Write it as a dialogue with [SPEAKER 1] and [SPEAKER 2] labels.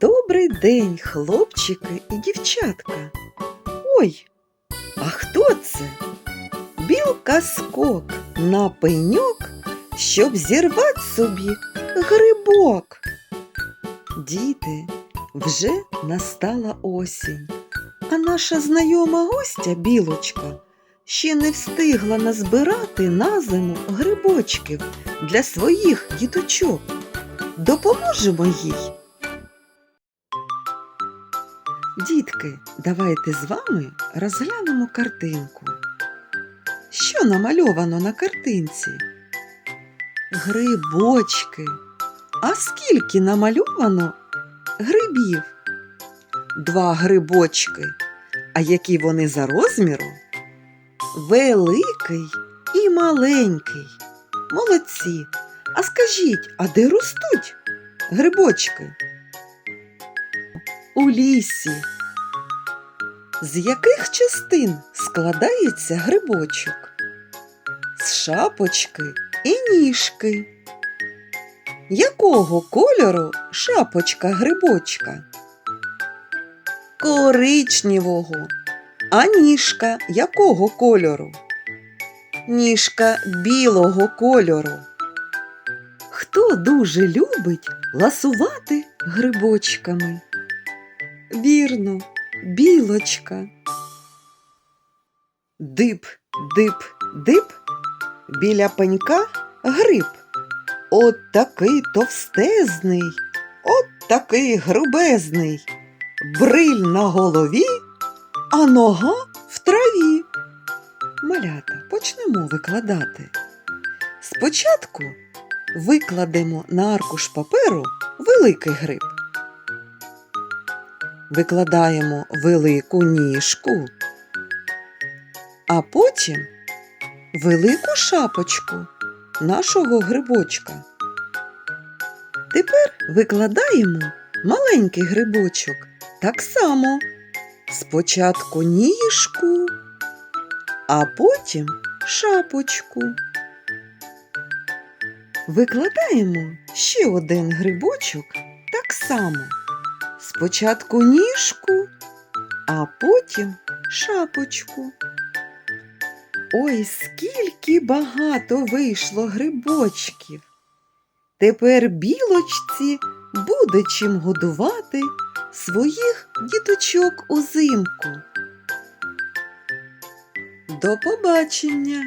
[SPEAKER 1] Добрий день, хлопчики і дівчатка. Ой, а хто це? Білка скок на пеньок, щоб зірвати собі грибок. Діти, вже настала осінь, а наша знайома гостя білочка ще не встигла назбирати на зиму грибочків для своїх діточок. Допоможемо їй. Дітки, давайте з вами розглянемо картинку. Що намальовано на картинці? Грибочки. А скільки намальовано грибів? Два грибочки. А які вони за розміром? Великий і маленький. Молодці. А скажіть, а де ростуть грибочки? У лісі. З яких частин складається грибочок? З шапочки і ніжки. Якого кольору шапочка грибочка? Коричневого. А ніжка якого кольору? Ніжка білого кольору. Хто дуже любить ласувати грибочками? Вірно, білочка. Дип, дип, дип, біля пенька гриб. От такий товстезний, от такий грубезний, бриль на голові, а нога в траві. Малята, почнемо викладати. Спочатку викладемо на аркуш паперу великий гриб. Викладаємо велику ніжку, а потім велику шапочку нашого грибочка. Тепер викладаємо маленький грибочок так само. Спочатку ніжку, а потім шапочку. Викладаємо ще один грибочок так само. Спочатку ніжку, а потім шапочку. Ой, скільки багато вийшло грибочків. Тепер білочці буде чим годувати своїх діточок узимку. До побачення!